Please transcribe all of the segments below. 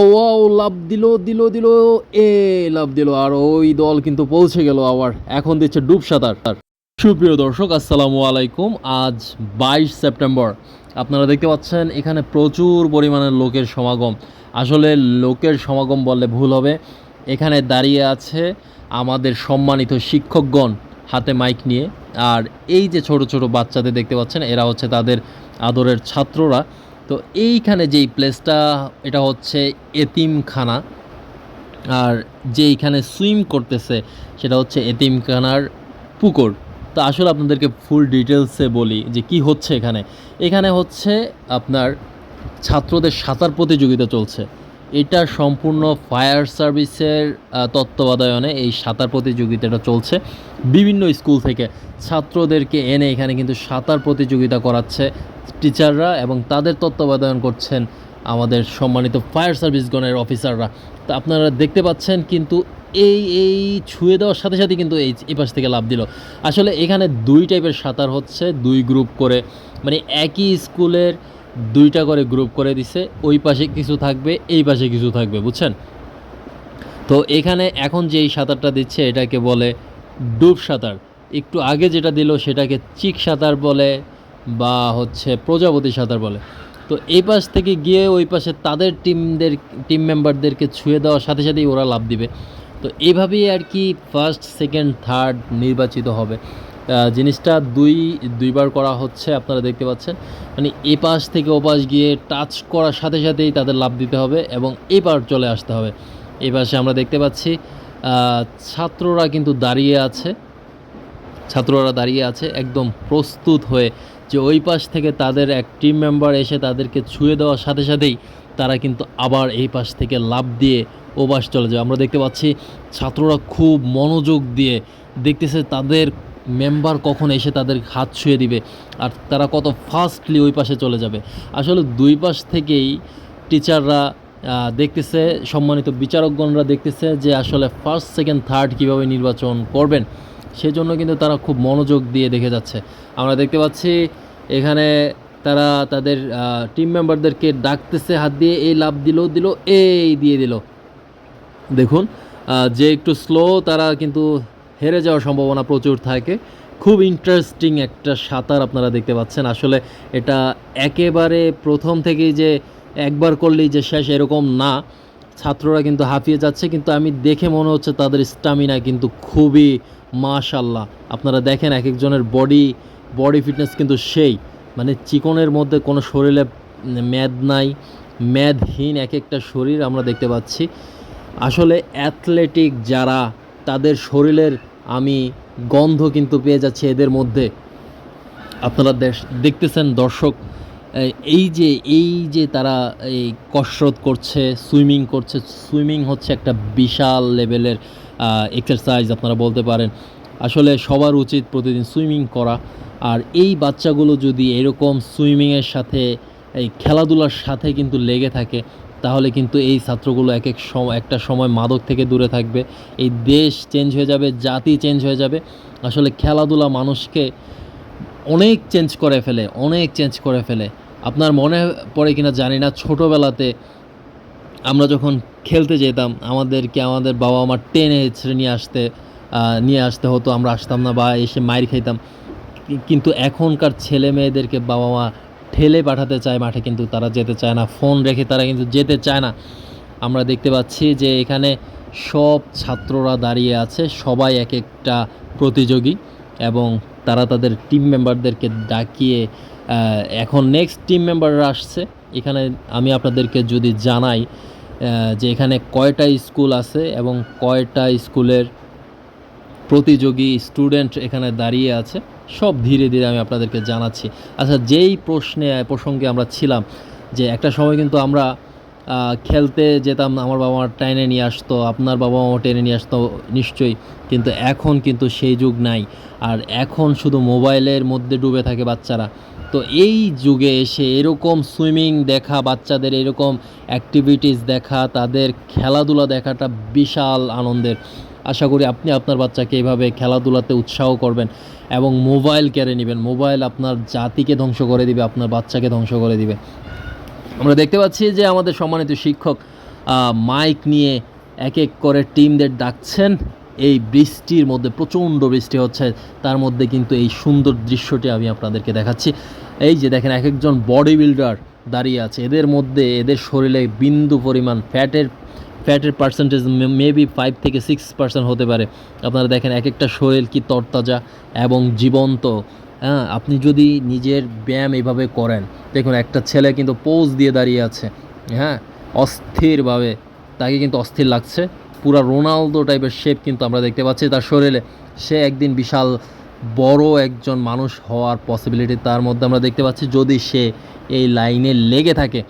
ও লাভ দিল দিল দিল, এ লাভ দিল। আর ওই দল কিন্তু পৌঁছে গেল আবার। এখন দিচ্ছে ডুব সাঁতার। সুপ্রিয় দর্শক, আসসালামু আলাইকুম। আজ বাইশ সেপ্টেম্বর। আপনারা দেখতে পাচ্ছেন, এখানে প্রচুর পরিমাণের লোকের সমাগম। আসলে লোকের সমাগম বললে ভুল হবে। এখানে দাঁড়িয়ে আছে আমাদের সম্মানিত শিক্ষকগণ হাতে মাইক নিয়ে। আর এই যে ছোট ছোট বাচ্চাদের দেখতে পাচ্ছেন, এরা হচ্ছে তাদের আদরের ছাত্ররা। তো এইখানে যেই প্লেসটা এটা হচ্ছে এতিমখানা। আর যে এইখানে সুইম করতেছে, সেটা হচ্ছে এতিমখানার পুকুর। তো আসলে আপনাদেরকে ফুল ডিটেলসে বলি যে কি হচ্ছে এখানে। এখানে হচ্ছে আপনার ছাত্রদের সাঁতার প্রতিযোগিতা চলছে। এটা সম্পূর্ণ ফায়ার সার্ভিসের তত্ত্বাবধায়নে এই সাঁতার প্রতিযোগিতাটা চলছে। বিভিন্ন স্কুল থেকে ছাত্রদেরকে এনে এখানে কিন্তু সাঁতার প্রতিযোগিতা করাচ্ছে টিচাররা এবং তাদের তত্ত্বাবধায়ন করছেন আমাদের সম্মানিত ফায়ার সার্ভিসগণের অফিসাররা। তো আপনারা দেখতে পাচ্ছেন কিন্তু এই এই ছুঁয়ে দেওয়ার সাথে সাথে কিন্তু এই এই পাশ থেকে লাভ দিল। আসলে এখানে দুই টাইপের সাঁতার হচ্ছে, দুই গ্রুপ করে। মানে একই স্কুলের দুইটা করে গ্রুপ করে দিছে, ওই পাশে কিছু থাকবে, এই পাশে কিছু থাকবে, বুঝছেন? তো এখানে এখন যে এই সাঁতারটা দিচ্ছে, এটাকে বলে ডুব সাঁতার। একটু আগে যেটা দিল, সেটাকে চিক সাঁতার বলে বা হচ্ছে প্রজাপতি সাঁতার বলে। তো এই পাশ থেকে গিয়ে ওই পাশে তাদের টিমদের টিম মেম্বারদেরকে ছুঁয়ে দেওয়ার সাথে সাথেই ওরা লাভ দিবে। তো এইভাবেই আর কি ফার্স্ট সেকেন্ড থার্ড নির্বাচিত হবে। জিনিসটা দুই, দুইবার করা হচ্ছে, আপনারা দেখতে পাচ্ছেন। মানে এ পাশ থেকে ও পাশ গিয়ে টাচ করার সাথে সাথেই তাদের লাভ দিতে হবে এবং এবার চলে আসতে হবে। এই পাশে আমরা দেখতে পাচ্ছি ছাত্ররা কিন্তু দাঁড়িয়ে আছে। ছাত্ররা দাঁড়িয়ে আছে একদম প্রস্তুত হয়ে যে ওই পাশ থেকে তাদের এক টিম মেম্বার এসে তাদেরকে ছুঁয়ে দেওয়ার সাথে সাথেই তারা কিন্তু আবার এই পাশ থেকে লাভ দিয়ে ও পাশ চলে যাবে। আমরা দেখতে পাচ্ছি, ছাত্ররা খুব মনোযোগ দিয়ে দেখতেছে তাদের মেম্বার কখন এসে তাদের হাত ছুঁয়ে দিবে আর তারা কত ফাস্টলি ওই পাশে চলে যাবে। আসলে দুই পাশ থেকেই টিচাররা দেখতেছে, সম্মানিত বিচারকগণরা দেখতেছে যে আসলে ফার্স্ট সেকেন্ড থার্ড কীভাবে নির্বাচন করবেন। সেজন্য কিন্তু তারা খুব মনোযোগ দিয়ে দেখে যাচ্ছে। আমরা দেখতে পাচ্ছি এখানে তারা তাদের টিম মেম্বারদেরকে ডাকতেছে, হাত দিয়ে, এই লাভ দিল দিল, এই দিয়ে দিল। দেখুন যে একটু স্লো তারা কিন্তু হেরে যাওয়ার সম্ভাবনা প্রচুর থাকে। খুব ইন্টারেস্টিং একটা সাঁতার আপনারা দেখতে পাচ্ছেন। আসলে এটা একেবারে প্রথম থেকেই যে একবার করলেই যে শেষ এরকম না। ছাত্ররা কিন্তু হাঁপিয়ে যাচ্ছে, কিন্তু আমি দেখে মনে হচ্ছে তাদের স্টামিনা কিন্তু খুবই মাশাল্লাহ আপনারা দেখেন এক একজনের বডি বডি ফিটনেস কিন্তু সেই। মানে চিকনের মধ্যে কোনো শরীরে ম্যাদ নাই ম্যাদহীন এক একটা শরীর আমরা দেখতে পাচ্ছি। আসলে অ্যাথলেটিক যারা, তাদের শরীরের আমি গন্ধ কিন্তু পেয়ে যাচ্ছি এদের মধ্যে। আপনারা দেখতেছেন দর্শক, এই যে এই যে তারা এই কসরত করছে, সুইমিং করছে, সুইমিং হচ্ছে একটা বিশাল লেভেলের এক্সারসাইজ আপনারা বলতে পারেন। আসলে সবার উচিত প্রতিদিন সুইমিং করা। আর এই বাচ্চাগুলো যদি এরকম সুইমিংয়ের সাথে, এই খেলাধুলার সাথে কিন্তু লেগে থাকে তাহলে কিন্তু এই ছাত্রগুলো এক এক সময় একটা সময় মাদক থেকে দূরে থাকবে। এই দেশ চেঞ্জ হয়ে যাবে, জাতি চেঞ্জ হয়ে যাবে। আসলে খেলাধুলা মানুষকে অনেক চেঞ্জ করে ফেলে, অনেক চেঞ্জ করে ফেলে। আপনার মনে পড়ে কিনা জানি না, ছোটোবেলাতে আমরা যখন খেলতে যেতাম, আমাদেরকে আমাদের বাবা মা টেনে ছেড়ে নিয়ে আসতে নিয়ে আসতে হতো, আমরা আসতাম না বা এসে মাইর খাইতাম। কিন্তু এখনকার ছেলে মেয়েদেরকে বাবা মা ঠেলে পাঠাতে চায় মাঠে, কিন্তু তারা যেতে চায় না। ফোন রেখে তারা কিন্তু যেতে চায় না। আমরা দেখতে পাচ্ছি যে এখানে সব ছাত্ররা দাঁড়িয়ে আছে, সবাই এক একটা প্রতিযোগী এবং তারা তাদের টিম মেম্বারদেরকে ডাকিয়ে এখন নেক্সট টিম মেম্বাররা আসছে। এখানে আমি আপনাদেরকে যদি জানাই যে এখানে কয়টা স্কুল আছে এবং কয়টা স্কুলের প্রতিযোগী স্টুডেন্ট এখানে দাঁড়িয়ে আছে। সব ধীরে ধীরে আমি আপনাদেরকে জানাচ্ছি। আচ্ছা যেই প্রশ্নে, প্রসঙ্গে আমরা ছিলাম যে একটা সময় কিন্তু আমরা খেলতে যেতাম, আমার বাবা মা টেনে নিয়ে আসতো, আপনার বাবা মা টেনে নিয়ে আসতো নিশ্চয়ই, কিন্তু এখন কিন্তু সেই যুগ নাই। আর এখন শুধু মোবাইলের মধ্যে ডুবে থাকে বাচ্চারা। তো এই যুগে এসে এরকম সুইমিং দেখা, বাচ্চাদের এরকম অ্যাক্টিভিটিস দেখা, তাদের খেলাধুলা দেখাটা বিশাল আনন্দের। আশা করি আপনি আপনার বাচ্চাকে এইভাবে খেলাধুলাতে উৎসাহ করবেন এবং মোবাইল কেড়ে নেবেন। মোবাইল আপনার জাতিকে ধ্বংস করে দিবে, আপনার বাচ্চাকে ধ্বংস করে দিবে। আমরা দেখতে পাচ্ছি যে আমাদের সম্মানিত শিক্ষক মাইক নিয়ে এক এক করে টিমদের ডাকছেন। এই বৃষ্টির মধ্যে, প্রচণ্ড বৃষ্টি হচ্ছে। তার মধ্যে কিন্তু এই সুন্দর দৃশ্যটি আমি আপনাদেরকে দেখাচ্ছি। এই যে দেখেন, এক একজন বডি বিল্ডার দাঁড়িয়ে আছে। এদের মধ্যে, এদের শরীরে বিন্দু পরিমাণ ফ্যাটের ফ্যাটের পার্সেন্টেজ মেবি ফাইভ থেকে সিক্স পার্সেন্ট হতে পারে। আপনারা দেখেন এক একটা শরীর কি তরতাজা এবং জীবন্ত। হ্যাঁ আপনি যদি নিজের ব্যায়াম এইভাবে করেন, দেখুন একটা ছেলে কিন্তু পোজ দিয়ে দাঁড়িয়ে আছে। হ্যাঁ অস্থিরভাবে। তাকে কিন্তু অস্থির লাগছে। পুরা রোনালদো টাইপের শেপ কিন্তু আমরা দেখতে পাচ্ছি তার শরীরে। সে একদিন বিশাল বড় একজন মানুষ হওয়ার পসিবিলিটি তার মধ্যে আমরা দেখতে পাচ্ছি যদি সে এই লাইনে লেগে থাকে,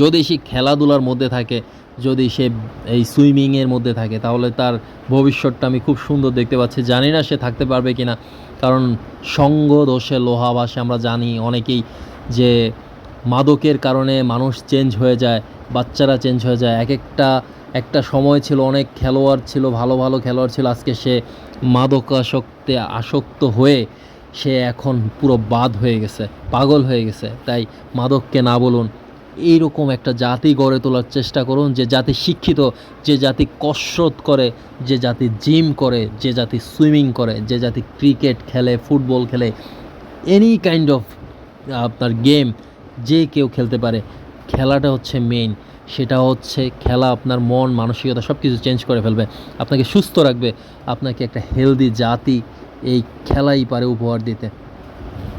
যদি সে খেলাধুলার মধ্যে থাকে যদি সে এই সুইমিংয়ের মধ্যে থাকে, তাহলে তার ভবিষ্যৎটা আমি খুব সুন্দর দেখতে পাচ্ছি। জানি না সে থাকতে পারবে কি না কারণ সঙ্গ দোষে লোহা ভাসে আমরা জানি অনেকেই যে মাদকের কারণে মানুষ চেঞ্জ হয়ে যায়, বাচ্চারা চেঞ্জ হয়ে যায়। এক একটা একটা সময় ছিল, অনেক খেলোয়াড় ছিল, ভালো ভালো খেলোয়াড় ছিল, আজকে সে মাদকাসক্তে আসক্ত হয়ে সে এখন পুরো বাদ হয়ে গেছে, পাগল হয়ে গেছে। তাই মাদককে না বলুন এইরকম একটা জাতি গড়ে তোলার চেষ্টা করুন, যে জাতি শিক্ষিত, যে জাতি কসরত করে, যে জাতি জিম করে, যে জাতি সুইমিং করে, যে জাতি ক্রিকেট খেলে, ফুটবল খেলে এনি কাইন্ড অফ আপনার গেম যে কেউ খেলতে পারে, খেলাটা হচ্ছে মেইন সেটা হচ্ছে খেলা আপনার মন, মানসিকতা সব কিছু চেঞ্জ করে ফেলবে, আপনাকে সুস্থ রাখবে, আপনাকে একটা হেলদি জাতি এই খেলাই পারে উপহার দিতে।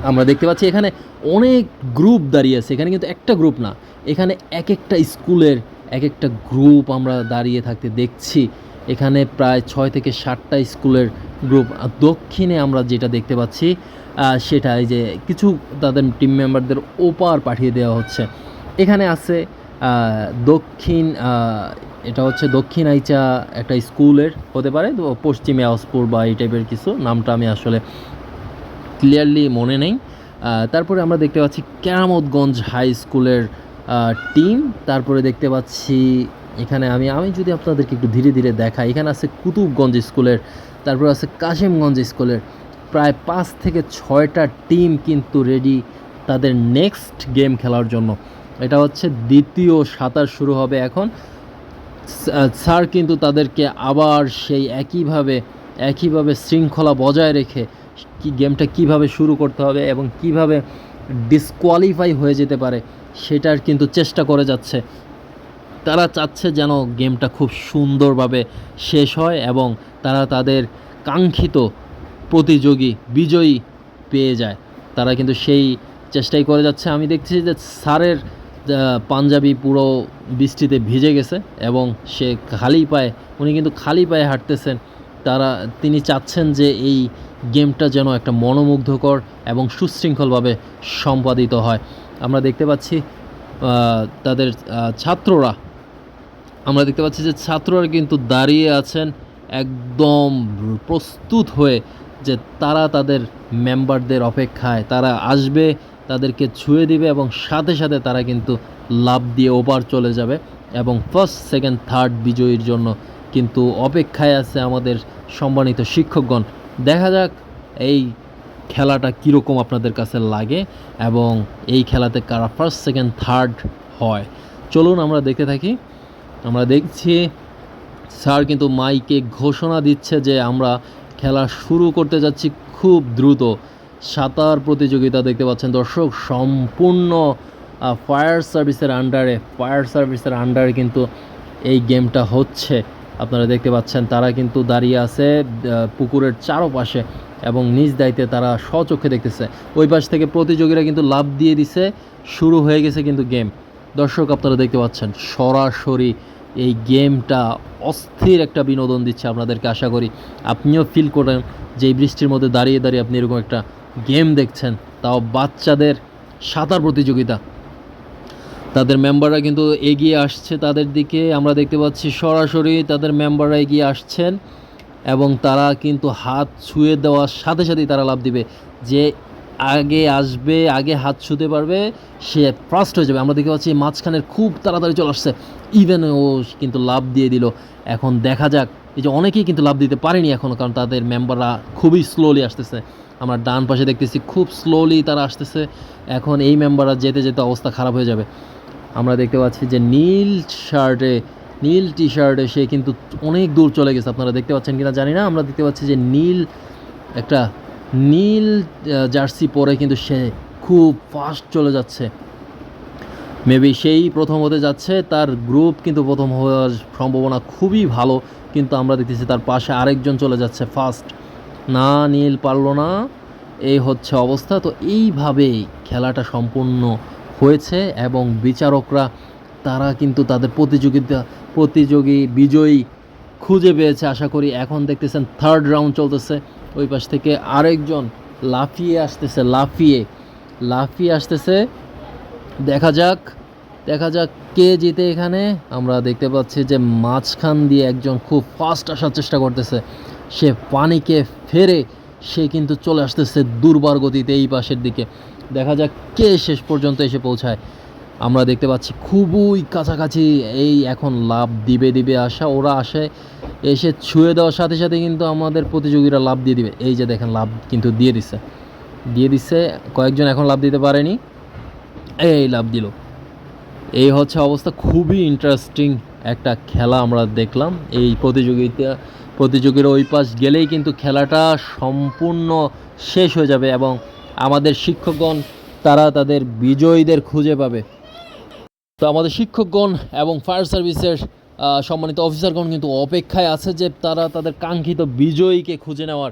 আমরা দেখতে পাচ্ছি এখানে অনেক গ্রুপ দাঁড়িয়ে আছে। এখানে কিন্তু একটা গ্রুপ না, এখানে এক একটা স্কুলের এক একটা গ্রুপ আমরা দাঁড়িয়ে থাকতে দেখছি। এখানে প্রায় ছয় থেকে সাতটা স্কুলের গ্রুপ দক্ষিণে আমরা যেটা দেখতে পাচ্ছি সেটা এই যে কিছু তাদের টিম মেম্বারদের ওপার পাঠিয়ে দেওয়া হচ্ছে। এখানে আছে দক্ষিণ এটা হচ্ছে দক্ষিণ আইচা একটা স্কুলের, হতে পারে তো পশ্চিমে আউসপুর বা এই টাইপের কিছু, নামটা আমি আসলে ক্লিয়ারলি মনে নেই। তারপরে আমরা দেখতে পাচ্ছি কেরামতগঞ্জ হাই স্কুলের টিম তারপরে দেখতে পাচ্ছি এখানে আমি আমি যদি আপনাদেরকে একটু ধীরে ধীরে দেখাই, এখানে আছে কুতুবগঞ্জ স্কুলের তারপরে আছে কাশিমগঞ্জ স্কুলের প্রায় পাঁচ থেকে ছয়টা টিম কিন্তু রেডি তাদের নেক্সট গেম খেলার জন্য। এটা হচ্ছে দ্বিতীয় সাঁতার শুরু হবে এখন। স্যার কিন্তু তাদেরকে আবার সেই একইভাবে একইভাবে শৃঙ্খলা বজায় রেখে কি গেমটা কীভাবে শুরু করতে হবে এবং কীভাবে ডিসকোয়ালিফাই হয়ে যেতে পারে সেটার কিন্তু চেষ্টা করে যাচ্ছে। তারা চাচ্ছে যেন গেমটা খুব সুন্দরভাবে শেষ হয় এবং তারা তাদের কাঙ্ক্ষিত প্রতিযোগী বিজয়ী পেয়ে যায়। তারা কিন্তু সেই চেষ্টাই করে যাচ্ছে। আমি দেখছি যে স্যারের আহ, পাঞ্জাবি পুরো বৃষ্টিতে ভিজে গেছে এবং সে খালি পায়ে উনি কিন্তু খালি পায়ে হাঁটতেছেন। তারা তিনি চাচ্ছেন যে এই গেমটা যেন একটা মনোমুগ্ধকর এবং সুশৃঙ্খলভাবে সম্পাদিত হয়। আমরা দেখতে পাচ্ছি তাদের ছাত্ররা, আমরা দেখতে পাচ্ছি যে ছাত্ররা কিন্তু দাঁড়িয়ে আছেন একদম প্রস্তুত হয়ে যে তারা তাদের মেম্বারদের অপেক্ষায়, তারা আসবে, তাদেরকে ছুঁয়ে দিবে এবং সাথে সাথে তারা কিন্তু লাভ দিয়ে ওপার চলে যাবে এবং ফার্স্ট সেকেন্ড থার্ড বিজয়ীর জন্য কিন্তু অপেক্ষায় আছে আমাদের সম্মানিত শিক্ষকগণ। দেখা যাক এই খেলাটা কীরকম আপনাদের কাছে লাগে এবং এই খেলাতে কারা ফার্স্ট সেকেন্ড থার্ড হয়। চলুন আমরা দেখতে থাকি। আমরা দেখছি, স্যার কিন্তু মাইকে ঘোষণা দিচ্ছে যে আমরা খেলা শুরু করতে যাচ্ছি খুব দ্রুত। সাঁতার প্রতিযোগিতা দেখতে পাচ্ছেন দর্শক, সম্পূর্ণ ফায়ার সার্ভিসের আন্ডারে ফায়ার সার্ভিসের আন্ডারে কিন্তু এই গেমটা হচ্ছে। আপনারা দেখতে পাচ্ছেন, তারা কিন্তু দাঁড়িয়ে আছে পুকুরের চারপাশে এবং নিজ দায়িত্বে তারা স্বচক্ষে দেখতেছে। ওই পাশ থেকে প্রতিযোগীরা কিন্তু লাভ দিয়ে দিছে, শুরু হয়ে গেছে কিন্তু গেম। দর্শক, আপনারা দেখতে পাচ্ছেন, সরাসরি এই গেমটা অস্থির একটা বিনোদন দিচ্ছে আপনাদেরকে, আশা করি। আপনিও ফিল করেন যে এই বৃষ্টির মধ্যে দাঁড়িয়ে দাঁড়িয়ে আপনি এরকম একটা গেম দেখছেন। তাও বাচ্চাদের সাঁতার প্রতিযোগিতা। তাদের মেম্বাররা কিন্তু এগিয়ে আসছে তাদের দিকে। আমরা দেখতে পাচ্ছি সরাসরি তাদের মেম্বাররা এগিয়ে আসছেন এবং তারা কিন্তু হাত ছুঁয়ে দেওয়ার সাথে সাথেই তারা লাভ দিবে। যে আগে আসবে, আগে হাত ছুঁতে পারবে, সে ফার্স্ট হয়ে যাবে। আমরা দেখতে পাচ্ছি মাঝখানের খুব তাড়াতাড়ি চলে আসছে। ইভেন ও কিন্তু লাভ দিয়ে দিল। এখন দেখা যাক। এই যে অনেকেই কিন্তু লাভ দিতে পারেনি এখনও কারণ তাদের মেম্বাররা খুবই স্লোলি আসতেছে। আমরা ডান পাশে দেখতেছি খুব স্লোলি তারা আসতেছে। এখন এই মেম্বাররা যেতে যেতে অবস্থা খারাপ হয়ে যাবে। আমরা দেখতে পাচ্ছি যে নীল শার্টে নীল টি শার্টে সে কিন্তু অনেক দূর চলে গেছে। আপনারা দেখতে পাচ্ছেন কিনা জানি না। আমরা দেখতে পাচ্ছি যে নীল একটা নীল জার্সি পরে কিন্তু সে খুব ফাস্ট চলে যাচ্ছে। মেবি সেই প্রথম হতে যাচ্ছে। তার গ্রুপ কিন্তু প্রথম হওয়ার সম্ভাবনা খুবই ভালো। কিন্তু আমরা দেখতেছি তার পাশে আরেকজন চলে যাচ্ছে ফার্স্ট না, নীল পারল না। এই হচ্ছে অবস্থা। তো এইভাবেই খেলাটা সম্পূর্ণ হয়েছে এবং বিচারকরা, তারা কিন্তু তাদের প্রতিযোগিতা, প্রতিযোগী বিজয়ী খুঁজে পেয়েছে আশা করি। এখন দেখতেছেন থার্ড রাউন্ড চলতেছে। ওই পাশ থেকে আরেকজন লাফিয়ে আসতেছে, লাফিয়ে লাফিয়ে আসতেছে। দেখা যাক দেখা যাক কে জিতে এখানে। আমরা দেখতে পাচ্ছি যে মাঝখান দিয়ে একজন খুব ফাস্ট আসার চেষ্টা করতেছে। সে পানিকে ফেরে, সে কিন্তু চলে আসতেছে দুর্বার গতিতে এই পাশের দিকে। দেখা যাক কে শেষ পর্যন্ত এসে পৌঁছায়। আমরা দেখতে পাচ্ছি খুবই কাছাকাছি এই এখন লাভ দিবে দিবে আসা ওরা আসে, এসে ছুঁয়ে দেওয়ার সাথে সাথে কিন্তু আমাদের প্রতিযোগীরা লাভ দিয়ে দিবে। এই যে দেখেন, লাভ কিন্তু দিয়ে দিছে। দিয়ে দিচ্ছে কয়েকজন এখন লাভ দিতে পারেনি। এই লাভ দিল। এই হচ্ছে অবস্থা, খুবই ইন্টারেস্টিং একটা খেলা আমরা দেখলাম। এই প্রতিযোগিতা, প্রতিযোগীর ওই পাশ গেলেই কিন্তু খেলাটা সম্পূর্ণ শেষ হয়ে যাবে এবং আমাদের শিক্ষকগণ, তারা তাদের বিজয়ীদের খুঁজে পাবে। তো আমাদের শিক্ষকগণ এবং ফায়ার সার্ভিসের সম্মানিত অফিসারগণ কিন্তু অপেক্ষায় আছে যে তারা তাদের কাঙ্ক্ষিত বিজয়ীকে খুঁজে নেওয়ার।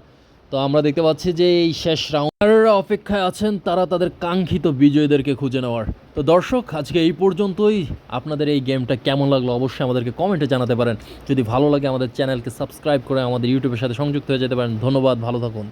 তো আমরা দেখতে পাচ্ছি যে এই শেষ রাউন্ডাররা অপেক্ষায় আছেন, তারা তাদের কাঙ্ক্ষিত বিজয়ীদেরকে খুঁজে নেওয়ার। তো দর্শক, আজকে এই পর্যন্তই। আপনাদের এই গেমটা কেমন লাগল অবশ্যই আমাদেরকে কমেন্টে জানাতে পারেন। যদি ভালো লাগে আমাদের চ্যানেলকে সাবস্ক্রাইব করে আমাদের ইউটিউবের সাথে সংযুক্ত হয়ে যেতে পারেন। ধন্যবাদ, ভালো থাকুন।